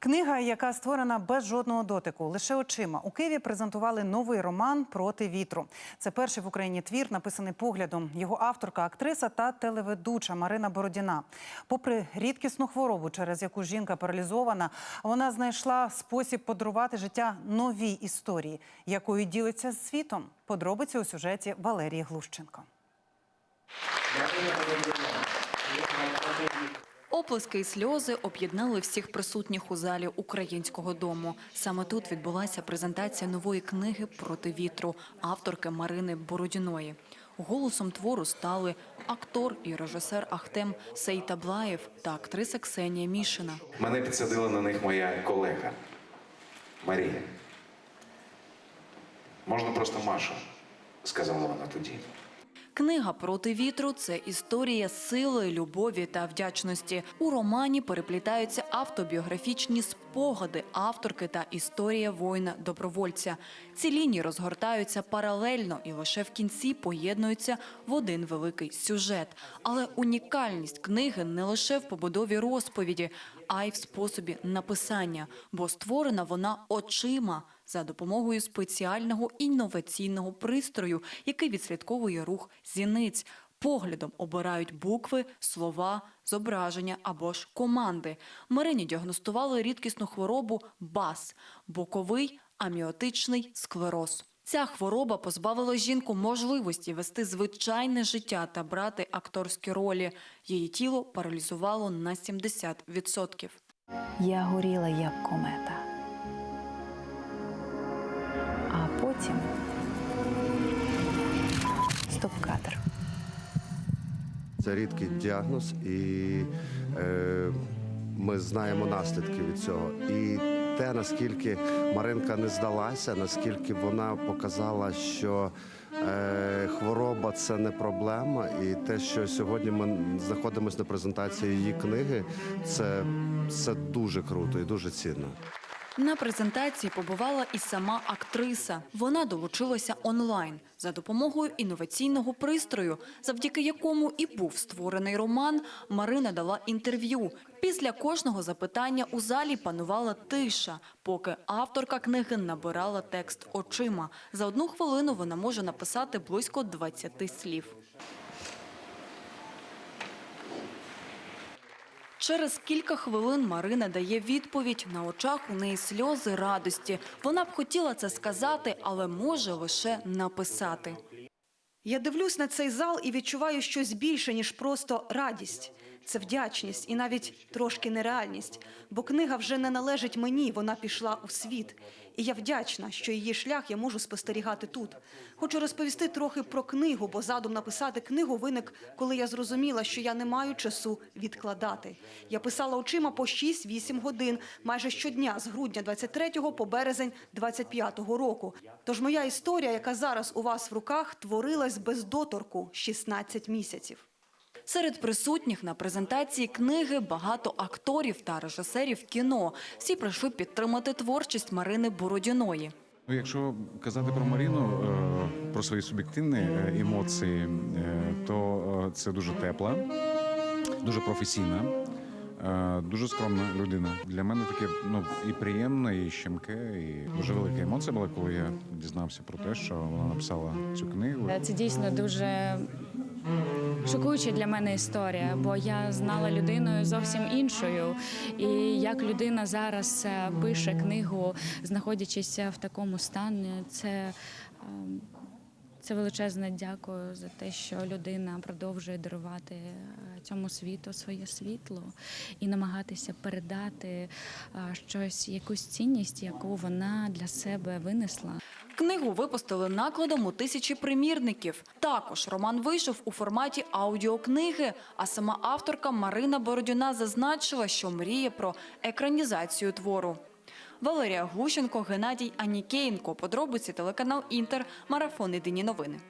Книга, яка створена без жодного дотику, лише очима. У Києві презентували новий роман проти вітру. Це перший в Україні твір, написаний поглядом. Його авторка, актриса та телеведуча Марина Бородіна. Попри рідкісну хворобу, через яку жінка паралізована, вона знайшла спосіб подарувати життя новій історії, якою ділиться з світом. Подробиці у сюжеті Валерії Глущенко. Оплески і сльози об'єднали всіх присутніх у залі українського дому. Саме тут відбулася презентація нової книги проти вітру авторки Марини Бородіної. Голосом твору стали актор і режисер Ахтем Сейтаблаєв та актриса Ксенія Мішина. Мене підсадила на них моя колега Марія. Можна просто Маша, сказала вона тоді. Книга проти вітру це історія сили, любові та вдячності. У романі переплітаються автобіографічні спогади авторки та історія воїна-добровольця. Ці лінії розгортаються паралельно і лише в кінці поєднуються в один великий сюжет. Але унікальність книги не лише в побудові розповіді, а й в способі написання, бо створена вона очима за допомогою спеціального інноваційного пристрою, який відслідковує рух зіниць. Поглядом обирають букви, слова, зображення або ж команди. Марині діагностували рідкісну хворобу БАС – боковий аміотичний склероз. Ця хвороба позбавила жінку можливості вести звичайне життя та брати акторські ролі. Її тіло паралізувало на 70%. Я горіла як комета. А потім стоп-кадр. Це рідкий діагноз, і е, ми знаємо наслідки від цього. І те, наскільки Маринка не здалася, наскільки вона показала, що е, хвороба це не проблема, і те, що сьогодні ми знаходимося на презентації її книги, це, це дуже круто і дуже цінно. На презентації побувала і сама актриса. Вона долучилася онлайн за допомогою інноваційного пристрою, завдяки якому і був створений роман. Марина дала інтерв'ю. Після кожного запитання у залі панувала тиша, поки авторка книги набирала текст очима. За одну хвилину вона може написати близько 20 слів. Через кілька хвилин Марина дає відповідь. На очах у неї сльози радості. Вона б хотіла це сказати, але може лише написати. Я дивлюсь на цей зал і відчуваю щось більше, ніж просто радість. Це вдячність і навіть трошки нереальність. Бо книга вже не належить мені, вона пішла у світ. І я вдячна, що її шлях я можу спостерігати тут. Хочу розповісти трохи про книгу, бо задум написати книгу виник, коли я зрозуміла, що я не маю часу відкладати. Я писала очима по 6-8 годин, майже щодня з грудня 23 по березень 25 року. Тож моя історія, яка зараз у вас в руках, творилась без доторку 16 місяців. Серед присутніх на презентації книги багато акторів та режисерів кіно. Всі прийшли підтримати творчість Марини Бородіної. Ну, Якщо казати про Маріну, е, про свої суб'єктивні е, емоції, е, то це дуже тепла, дуже професійна, дуже скромна людина. Для мене таке ну і приємне, і щемке, і дуже велика емоція була, коли я дізнався про те, що вона написала цю книгу. Це дійсно дуже шокуюча для мене історія, бо я знала людиною зовсім іншою. І як людина зараз е, пише книгу, знаходячись в такому стані, це. ем, Це величезне дякую за те, що людина продовжує дарувати е, цьому світу своє світло і намагатися передати е, щось, якусь цінність, яку вона для себе винесла. Книгу випустили накладом у тисячі примірників. Також роман вийшов у форматі аудіокниги, а сама авторка Марина Бородюна зазначила, що мріє про екранізацію твору. Валерія Глущенко, Геннадій Анікеєнко. Подробиці телеканал Інтер. Марафон Єдині новини.